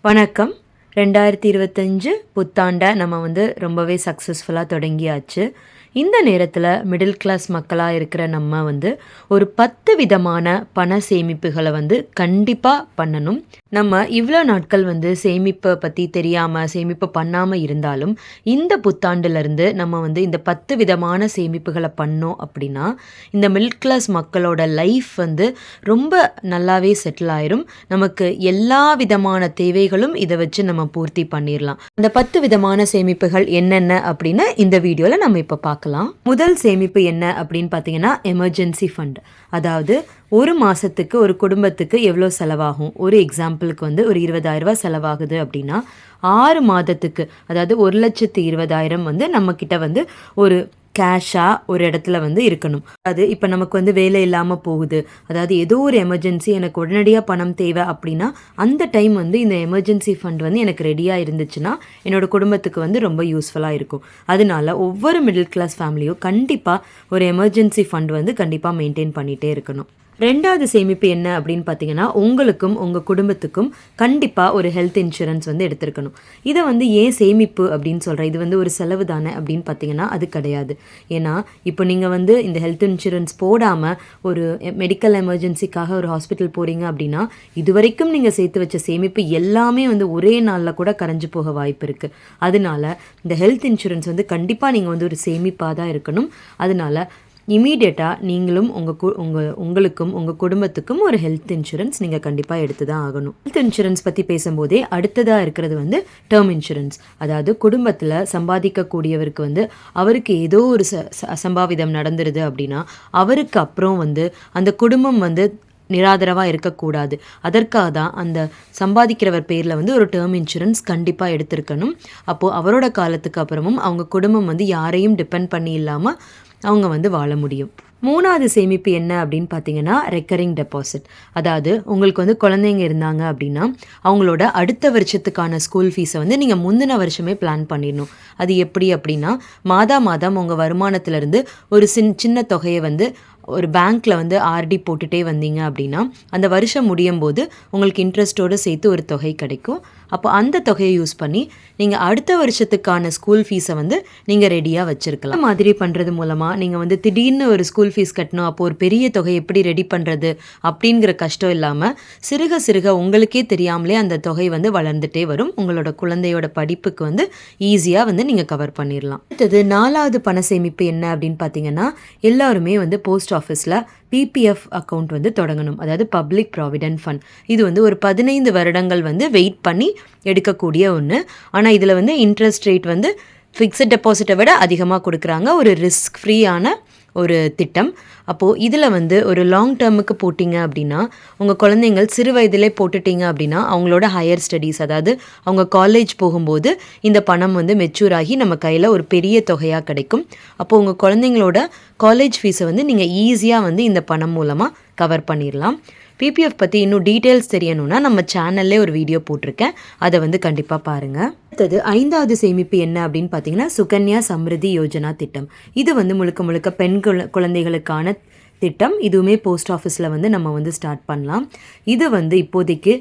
வணக்கம். ரெண்டாயிரத்தி இருபத்தஞ்சு புத்தாண்டை நம்ம வந்து ரொம்பவே சக்ஸஸ்ஃபுல்லாக தொடங்கியாச்சு. இந்த நேரத்தில் மிடில் கிளாஸ் மக்களாக இருக்கிற நம்ம வந்து ஒரு பத்து விதமான பண சேமிப்புகளை வந்து கண்டிப்பாக பண்ணணும். நம்ம இவ்வளோ நாட்கள் வந்து சேமிப்பை பற்றி தெரியாமல் சேமிப்பு பண்ணாமல் இருந்தாலும் இந்த புத்தாண்டுலேருந்து நம்ம வந்து இந்த பத்து விதமான சேமிப்புகளை பண்ணோம் அப்படின்னா இந்த மிடில் கிளாஸ் மக்களோட லைஃப் வந்து ரொம்ப நல்லாவே செட்டில் ஆயிரும். நமக்கு எல்லா விதமான தேவைகளும் இதை வச்சு நம்ம பூர்த்தி பண்ணிடலாம் இந்த பத்து விதமான சேமிப்புகள் என்னென்ன அப்படின்னு இந்த வீடியோவில் நம்ம இப்போ பார்க்கலாம் பார்க்கலாம். முதல் சேமிப்பு என்ன அப்படின்னு பார்த்தீங்கன்னா எமர்ஜென்சி ஃபண்ட் அதாவது ஒரு மாதத்துக்கு ஒரு குடும்பத்துக்கு எவ்வளோ செலவாகும்? ஒரு எக்ஸாம்பிளுக்கு வந்து ஒரு இருபதாயிரம் செலவாகுது அப்படின்னா ஆறு மாதத்துக்கு அதாவது ஒரு லட்சத்து இருபதாயிரம் வந்து நம்மக்கிட்ட வந்து ஒரு கேஷாக ஒரு இடத்துல வந்து இருக்கணும். அது இப்போ நமக்கு வந்து வேலை இல்லாமல் போகுது. அதாவது ஏதோ ஒரு எமர்ஜென்சி எனக்கு உடனடியாக பணம் தேவை அப்படின்னா அந்த டைம் வந்து இந்த எமர்ஜென்சி ஃபண்ட் வந்து எனக்கு ரெடியாக இருந்துச்சுன்னா என்னோடய குடும்பத்துக்கு வந்து ரொம்ப யூஸ்ஃபுல்லாக இருக்கும். அதனால ஒவ்வொரு மிடில் கிளாஸ் ஃபேமிலியும் கண்டிப்பாக ஒரு எமர்ஜென்சி ஃபண்ட் வந்து கண்டிப்பாக மெயின்டைன் பண்ணிகிட்டே இருக்கணும். ரெண்டாவது சேமிப்பு என்ன அப்படின்னு பார்த்தீங்கன்னா உங்களுக்கும் உங்கள் குடும்பத்துக்கும் கண்டிப்பாக ஒரு ஹெல்த் இன்சூரன்ஸ் வந்து எடுத்திருக்கணும். இதை வந்து ஏன் சேமிப்பு அப்படின்னு சொல்கிறேன் இது வந்து ஒரு செலவு தானே அப்படின்னு பார்த்தீங்கன்னா அது கிடையாது. ஏன்னா இப்போ நீங்கள் வந்து இந்த ஹெல்த் இன்சூரன்ஸ் போடாமல் ஒரு மெடிக்கல் எமர்ஜென்சிக்காக ஒரு ஹாஸ்பிட்டல் போகிறீங்க அப்படின்னா இது வரைக்கும் நீங்கள் சேர்த்து வச்ச சேமிப்பு எல்லாமே வந்து ஒரே நாளில் கூட கரைஞ்சு போக வாய்ப்பு இருக்குது அதனால இந்த ஹெல்த் இன்சூரன்ஸ் வந்து கண்டிப்பாக நீங்கள் வந்து ஒரு சேமிப்பாக தான் இருக்கணும். அதனால இமீடியட்டாக நீங்களும் உங்கள் கு உங்கள் உங்களுக்கும் உங்கள் குடும்பத்துக்கும் ஒரு ஹெல்த் இன்சூரன்ஸ் நீங்கள் கண்டிப்பாக எடுத்து தான் ஆகணும். ஹெல்த் இன்சூரன்ஸ் பற்றி பேசும்போதே அடுத்ததாக இருக்கிறது வந்து டேர்ம் இன்சூரன்ஸ் அதாவது குடும்பத்தில் சம்பாதிக்கக்கூடியவருக்கு வந்து அவருக்கு ஏதோ ஒரு ச ச- அசம்பாவிதம் நடந்துருது அப்படின்னா அவருக்கு அப்புறம் வந்து அந்த குடும்பம் வந்து நிராதரவாக இருக்கக்கூடாது. அதற்காக தான் அந்த சம்பாதிக்கிறவர் பேரில் வந்து ஒரு டேர்ம் இன்சூரன்ஸ் கண்டிப்பாக எடுத்திருக்கணும். அப்போது அவரோட காலத்துக்கு அப்புறமும் அவங்க குடும்பம் வந்து யாரையும் டிபெண்ட் பண்ணி இல்லாமல் அவங்க வந்து வாழ முடியும். மூணாவது சேமிப்பு என்ன அப்படின்னு பார்த்தீங்கன்னா ரெக்கரிங் டெபாசிட் அதாவது உங்களுக்கு வந்து குழந்தைங்க இருந்தாங்க அப்படின்னா அவங்களோட அடுத்த வருஷத்துக்கான ஸ்கூல் ஃபீஸை வந்து நீங்கள் முந்தின வருஷமே பிளான் பண்ணிடணும். அது எப்படி அப்படின்னா மாதா மாதம் உங்கள் வருமானத்திலிருந்து ஒரு சின் சின்ன தொகையை வந்து ஒரு பேங்க்கில் வந்து ஆர்டி போட்டுகிட்டே வந்தீங்க அப்படின்னா அந்த வருஷம் முடியும் போது உங்களுக்கு இன்ட்ரெஸ்ட்டோடு சேர்த்து ஒரு தொகை கிடைக்கும். அப்போ அந்த தொகையை யூஸ் பண்ணி நீங்கள் அடுத்த வருஷத்துக்கான ஸ்கூல் ஃபீஸை வந்து நீங்கள் ரெடியாக வச்சுருக்கலாம். மாதிரி பண்ணுறது மூலமாக நீங்கள் வந்து திடீர்னு ஒரு ஸ்கூல் ஃபீஸ் கட்டணும் அப்போ ஒரு பெரிய தொகை எப்படி ரெடி பண்ணுறது அப்படிங்கிற கஷ்டம் இல்லாமல் சிறுக சிறுக உங்களுக்கே தெரியாமலே அந்த தொகை வந்து வளர்ந்துட்டே வரும். உங்களோட குழந்தையோட படிப்புக்கு வந்து ஈஸியாக வந்து நீங்கள் கவர் பண்ணிடலாம் அடுத்தது நாலாவது பண சேமிப்பு என்ன அப்படின்னு பார்த்தீங்கன்னா எல்லாருமே வந்து போஸ்ட் ஆஃபீஸில் பிபிஎஃப் அக்கௌண்ட் வந்து தொடங்கணும். அதாவது பப்ளிக் ப்ராவிடென்ட் ஃபண்ட் இது வந்து ஒரு பதினைந்து வருடங்கள் வந்து வெயிட் பண்ணி எடுக்கக்கூடிய ஒன்று ஆனால் இதில் வந்து இன்ட்ரெஸ்ட் ரேட் வந்து ஃபிக்ஸட் டெபாசிட்டை விட அதிகமாக கொடுக்குறாங்க. ஒரு ரிஸ்க் ஃப்ரீயான ஒரு திட்டம். அப்போது இதில் வந்து ஒரு லாங் டேர்முக்கு போட்டிங்க அப்படின்னா உங்கள் குழந்தைங்கள் சிறு வயதிலே போட்டுட்டீங்க அப்படின்னா அவங்களோட ஹையர் ஸ்டடீஸ் அதாவது அவங்க காலேஜ் போகும்போது இந்த பணம் வந்து மெச்சூர் ஆகி நம்ம கையில் ஒரு பெரிய தொகையாக கிடைக்கும். அப்போது உங்கள் குழந்தைங்களோட காலேஜ் ஃபீஸை வந்து நீங்கள் ஈஸியாக வந்து இந்த பணம் மூலமாக கவர் பண்ணிடலாம் பிபிஎஃப் பற்றி இன்னும் டீட்டெயில்ஸ் தெரியணும்னா நம்ம சேனல்லே ஒரு வீடியோ போட்டிருக்கேன். அதை வந்து கண்டிப்பாக பாருங்கள் அடுத்தது ஐந்தாவது சேமிப்பு என்ன அப்படின்னு பார்த்தீங்கன்னா சுகன்யா சம்ருதி யோஜனா திட்டம். இது வந்து முழுக்க முழுக்க பெண் குழ- குழந்தைகளுக்கான திட்டம். இதுவுமே போஸ்ட் ஆஃபீஸில் வந்து நம்ம வந்து ஸ்டார்ட் பண்ணலாம். இது வந்து இப்போதைக்கு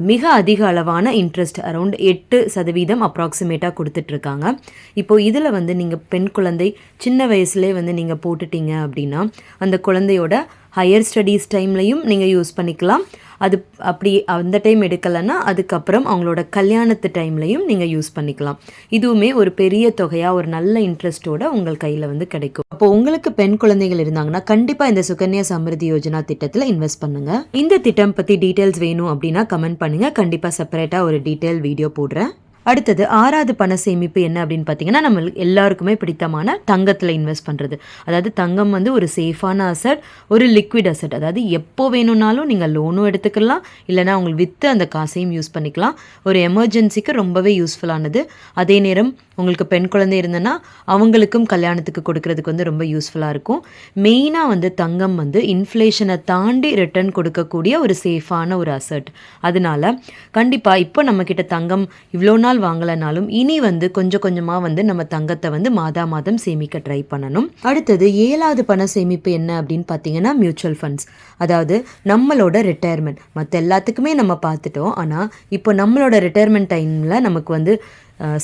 மிக அதிக அளவான இன்ட்ரெஸ்ட் அரௌண்ட் எட்டு சதவீதம் அப்ராக்சிமேட்டாக கொடுத்துட்ருக்காங்க இப்போது இதில் வந்து நீங்கள் பெண் குழந்தை சின்ன வயசுலேயே வந்து நீங்கள் போட்டுட்டீங்க அப்படின்னா அந்த குழந்தையோட ஹையர் ஸ்டடீஸ் டைம்லையும் நீங்கள் யூஸ் பண்ணிக்கலாம். அது அப்படி அந்த டைம் எடுக்கலைன்னா அதுக்கப்புறம் அவங்களோட கல்யாணத்து டைம்லையும் நீங்கள் யூஸ் பண்ணிக்கலாம். இதுவுமே ஒரு பெரிய தொகையாக ஒரு நல்ல இன்ட்ரெஸ்ட்டோட உங்கள் கையில் வந்து கிடைக்கும். அப்போ உங்களுக்கு பெண் குழந்தைகள் இருந்தாங்கன்னா கண்டிப்பாக இந்த சுகன்யா சமிருதி யோஜனா திட்டத்தில் இன்வெஸ்ட் பண்ணுங்கள் இந்த திட்டம் பற்றி டீட்டெயில்ஸ் வேணும் அப்படின்னா கமெண்ட் பண்ணுங்கள் கண்டிப்பாக செப்பரேட்டாக ஒரு டீட்டெயில் வீடியோ போடுறேன். அடுத்தது ஆறாவது பண சேமிப்பு என்ன அப்படின்னு பார்த்தீங்கன்னா நம்ம எல்லாருக்குமே பிடித்தமான தங்கத்தில் இன்வெஸ்ட் பண்ணுறது அதாவது தங்கம் வந்து ஒரு சேஃபான அசட் ஒரு லிக்விட் அசட் அதாவது எப்போ வேணும்னாலும் நீங்கள் லோனும் எடுத்துக்கலாம். இல்லைனா உங்களுக்கு விற்று அந்த காசையும் யூஸ் பண்ணிக்கலாம். ஒரு எமர்ஜென்சிக்கு ரொம்பவே யூஸ்ஃபுல்லானது அதே நேரம் உங்களுக்கு பெண் குழந்தை இருந்ததுன்னா அவங்களுக்கும் கல்யாணத்துக்கு கொடுக்கறதுக்கு வந்து ரொம்ப யூஸ்ஃபுல்லாக இருக்கும். மெயினாக வந்து தங்கம் வந்து இன்ஃப்ளேஷனை தாண்டி ரிட்டர்ன் கொடுக்கக்கூடிய ஒரு சேஃபான ஒரு அசட் அதனால கண்டிப்பாக இப்போ நம்மக்கிட்ட தங்கம் இவ்வளோ நாள் நாள் வாங்கலைனாலும் இனி வந்து கொஞ்சம் கொஞ்சமாக வந்து நம்ம தங்கத்தை வந்து மாதா மாதம் சேமிக்க ட்ரை பண்ணணும். அடுத்தது ஏழாவது பண சேமிப்பு என்ன அப்படின்னு பார்த்தீங்கன்னா மியூச்சுவல் ஃபண்ட்ஸ் அதாவது நம்மளோட ரிட்டையர்மெண்ட் மற்ற எல்லாத்துக்குமே நம்ம பார்த்துட்டோம். ஆனால் இப்போ நம்மளோட ரிட்டையர்மெண்ட் டைமில் நமக்கு வந்து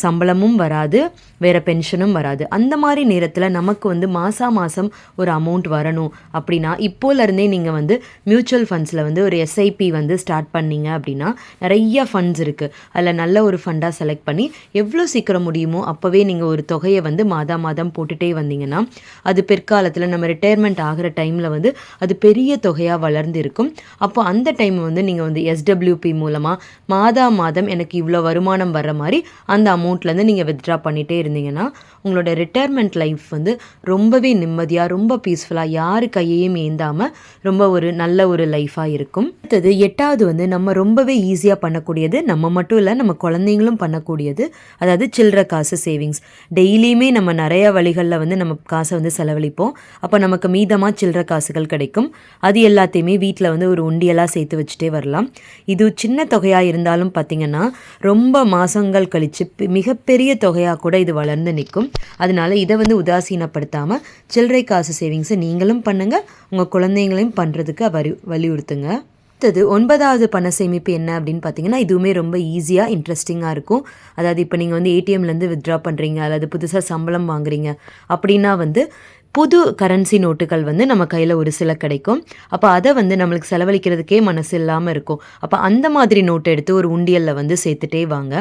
சம்பளமும் வராது வேறு பென்ஷனும் வராது. அந்த மாதிரி நேரத்தில் நமக்கு வந்து மாதம் மாதம் ஒரு அமௌண்ட் வரணும் அப்படின்னா இப்போலேருந்தே நீங்கள் வந்து மியூச்சுவல் ஃபண்ட்ஸில் வந்து ஒரு எஸ்ஐபி வந்து ஸ்டார்ட் பண்ணீங்க அப்படின்னா நிறைய ஃபண்ட்ஸ் இருக்குது அதில் நல்ல ஒரு ஃபண்டாக செலக்ட் பண்ணி எவ்வளோ சீக்கிரம் முடியுமோ அப்போவே நீங்கள் ஒரு தொகையை வந்து மாதா மாதம் போட்டுகிட்டே வந்தீங்கன்னா அது பிற்காலத்தில் நம்ம ரிட்டையர்மெண்ட் ஆகிற டைமில் வந்து அது பெரிய தொகையாக வளர்ந்து இருக்கும் அப்போ அந்த டைம் வந்து நீங்கள் வந்து எஸ்டபிள்யூபி மூலமாக மாதா மாதம் எனக்கு இவ்வளோ வருமானம் வர்ற மாதிரி அந்த அந்த அமௌண்ட்லேருந்து நீங்கள் வித்ட்ரா பண்ணிகிட்டே இருந்தீங்கன்னா உங்களோட ரிட்டையர்மெண்ட் லைஃப் வந்து ரொம்பவே நிம்மதியாக ரொம்ப பீஸ்ஃபுல்லாக யார் கையையும் ஏந்தாமல் ரொம்ப ஒரு நல்ல ஒரு லைஃபாக இருக்கும். அடுத்தது எட்டாவது வந்து நம்ம ரொம்பவே ஈஸியாக பண்ணக்கூடியது நம்ம மட்டும் இல்லை நம்ம குழந்தைங்களும் பண்ணக்கூடியது அதாவது சில்லற காசு சேவிங்ஸ் டெய்லியுமே நம்ம நிறைய வழிகளில் வந்து நம்ம காசை வந்து செலவழிப்போம். அப்போ நமக்கு மீதமாக சில்லற காசுகள் கிடைக்கும். அது எல்லாத்தையுமே வீட்டில் வந்து ஒரு உண்டியலாக சேர்த்து வச்சுட்டே வரலாம். இது சின்ன தொகையாக இருந்தாலும் பார்த்தீங்கன்னா ரொம்ப மாதங்கள் கழித்து மிகப்பெரிய தொகையாக கூட இது வளர்ந்து நிற்கும். அதனால இதை வந்து உதாசீனப்படுத்தாமல் சில்லறை காசு சேவிங்ஸை நீங்களும் பண்ணுங்கள் உங்கள் குழந்தைங்களையும் பண்ணுறதுக்கு வரி வலியுறுத்துங்க. அடுத்தது ஒன்பதாவது பண சேமிப்பு என்ன அப்படின்னு பார்த்தீங்கன்னா இதுவுமே ரொம்ப ஈஸியாக இன்ட்ரெஸ்டிங்காக இருக்கும். அதாவது இப்போ நீங்கள் வந்து ஏடிஎம்லேருந்து வித்ட்ரா பண்ணுறீங்க அல்லது புதுசாக சம்பளம் வாங்குறீங்க அப்படின்னா வந்து புது கரன்சி நோட்டுகள் வந்து நம்ம கையில் ஒரு சில கிடைக்கும். அப்போ அதை வந்து நம்மளுக்கு செலவழிக்கிறதுக்கே மனசு இல்லாமல் இருக்கும். அப்போ அந்த மாதிரி நோட்டை எடுத்து ஒரு உண்டியலில் வந்து சேர்த்துட்டே வாங்க.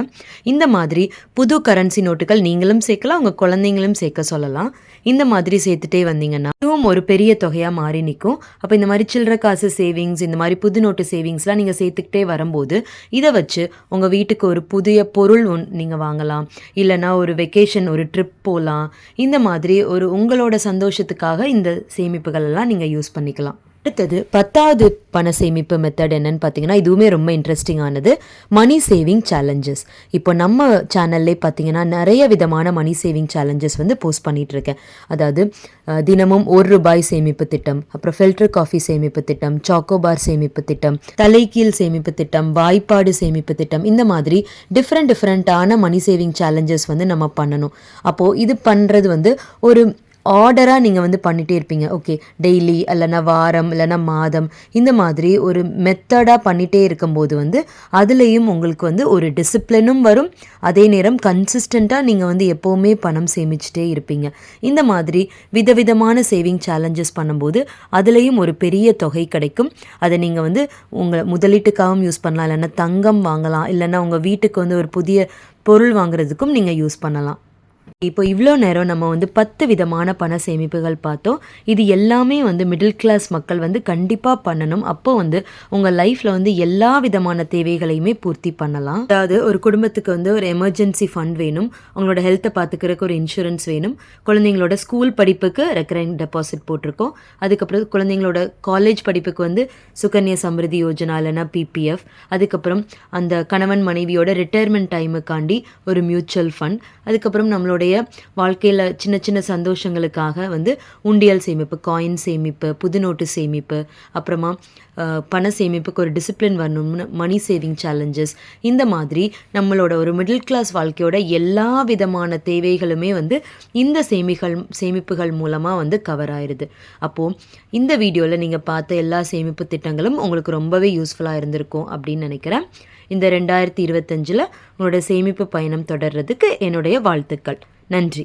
இந்த மாதிரி புது கரன்சி நோட்டுகள் நீங்களும் சேர்க்கலாம் உங்கள் குழந்தைங்களும் சேர்க்க சொல்லலாம். இந்த மாதிரி சேர்த்துட்டே வந்தீங்கன்னா இதுவும் ஒரு பெரிய தொகையாக மாறி நிற்கும். அப்போ இந்த மாதிரி சில்லற காசு சேவிங்ஸ் இந்த மாதிரி புது நோட்டு சேவிங்ஸ்லாம் நீங்கள் சேர்த்துக்கிட்டே வரும்போது இதை வச்சு உங்கள் வீட்டுக்கு ஒரு புதிய பொருள் ஒன் நீங்கள் வாங்கலாம். இல்லைன்னா ஒரு வெக்கேஷன் ஒரு ட்ரிப் போகலாம் இந்த மாதிரி ஒரு உங்களோட சந்தோஷத்துக்காக இந்த சேமிப்புகள் எல்லாம் நீங்கள் யூஸ் பண்ணிக்கலாம். அடுத்தது பத்தாவது பண சேமிப்பு மெத்தட் என்னன்னு பார்த்தீங்கன்னா இதுவுமே ரொம்ப இன்ட்ரெஸ்டிங்கானது மணி சேவிங் சேலஞ்சஸ் இப்போ நம்ம சேனல்லே பார்த்தீங்கன்னா நிறைய விதமான மணி சேவிங் சேலஞ்சஸ் வந்து போஸ்ட் பண்ணிகிட்ருக்கேன் இருக்கேன் அதாவது தினமும் ஒரு ரூபாய் சேமிப்பு திட்டம் அப்புறம் ஃபில்டர் காஃபி சேமிப்பு திட்டம் சாக்கோபார் சேமிப்பு திட்டம் தலைகீழ் சேமிப்பு திட்டம் வாய்ப்பாடு சேமிப்பு திட்டம் இந்த மாதிரி டிஃப்ரெண்ட் டிஃப்ரெண்ட்டான மணி சேவிங் சேலஞ்சஸ் வந்து நம்ம பண்ணணும். அப்போது இது பண்ணுறது வந்து ஒரு ஆர்டராக நீங்கள் வந்து பண்ணிகிட்டே இருப்பீங்க. ஓகே டெய்லி இல்லைன்னா வாரம் இல்லைன்னா மாதம் இந்த மாதிரி ஒரு மெத்தடாக பண்ணிகிட்டே இருக்கும்போது வந்து அதுலேயும் உங்களுக்கு வந்து ஒரு டிசிப்ளினும் வரும். அதே நேரம் கன்சிஸ்டண்ட்டாக நீங்கள் வந்து எப்போவுமே பணம் சேமிச்சுட்டே இருப்பீங்க. இந்த மாதிரி விதவிதமான சேவிங் சேலஞ்சஸ் பண்ணும்போது அதுலேயும் ஒரு பெரிய தொகை கிடைக்கும். அதை நீங்கள் வந்து உங்கள் முதலீட்டுக்காகவும் யூஸ் பண்ணலாம். இல்லைன்னா தங்கம் வாங்கலாம். இல்லைன்னா உங்கள் வீட்டுக்கு வந்து ஒரு புதிய பொருள் வாங்குறதுக்கும் நீங்கள் யூஸ் பண்ணலாம். இப்போ இவ்வளோ நேரம் நம்ம வந்து பத்து விதமான பண சேமிப்புகள் பார்த்தோம். இது எல்லாமே வந்து மிடில் கிளாஸ் மக்கள் வந்து கண்டிப்பாக பண்ணணும். அப்போ வந்து உங்கள் லைஃப்பில் வந்து எல்லா விதமான தேவைகளையுமே பூர்த்தி பண்ணலாம். அதாவது ஒரு குடும்பத்துக்கு வந்து ஒரு எமர்ஜென்சி ஃபண்ட் வேணும். அவங்களோட ஹெல்த்தை பார்த்துக்கிறதுக்கு ஒரு இன்சூரன்ஸ் வேணும். குழந்தைங்களோட ஸ்கூல் படிப்புக்கு ரெக்கரிங் டெபாசிட் போட்டிருக்கோம். அதுக்கப்புறம் குழந்தைங்களோட காலேஜ் படிப்புக்கு வந்து சுகன்யா சமிருதி யோஜனா இல்லைன்னா பிபிஎஃப் அதுக்கப்புறம் அந்த கணவன் மனைவியோட ரிட்டையர்மெண்ட் டைமுக்காண்டி ஒரு மியூச்சுவல் ஃபண்ட் அதுக்கப்புறம் நம்மளோட நம்மளுடைய வாழ்க்கையில் சின்ன சின்ன சந்தோஷங்களுக்காக வந்து உண்டியல் சேமிப்பு காயின் சேமிப்பு புது நோட்டு சேமிப்பு அப்புறமா பண சேமிப்புக்கு ஒரு டிசிப்ளின் வரணும்னு மணி சேவிங் சேலஞ்சஸ் இந்த மாதிரி நம்மளோட ஒரு மிடில் கிளாஸ் வாழ்க்கையோட எல்லா விதமான தேவைகளுமே வந்து இந்த சேமிகள் சேமிப்புகள் மூலமாக வந்து கவர் ஆயிடுது அப்போது இந்த வீடியோவில் நீங்கள் பார்த்த எல்லா சேமிப்பு திட்டங்களும் உங்களுக்கு ரொம்பவே யூஸ்ஃபுல்லாக இருந்திருக்கும் அப்படின்னு நினைக்கிறேன். இந்த ரெண்டாயிரத்தி இருபத்தஞ்சில் உங்களோட சேமிப்பு பயணம் தொடர்றதுக்கு என்னுடைய வாழ்த்துக்கள். நன்றி.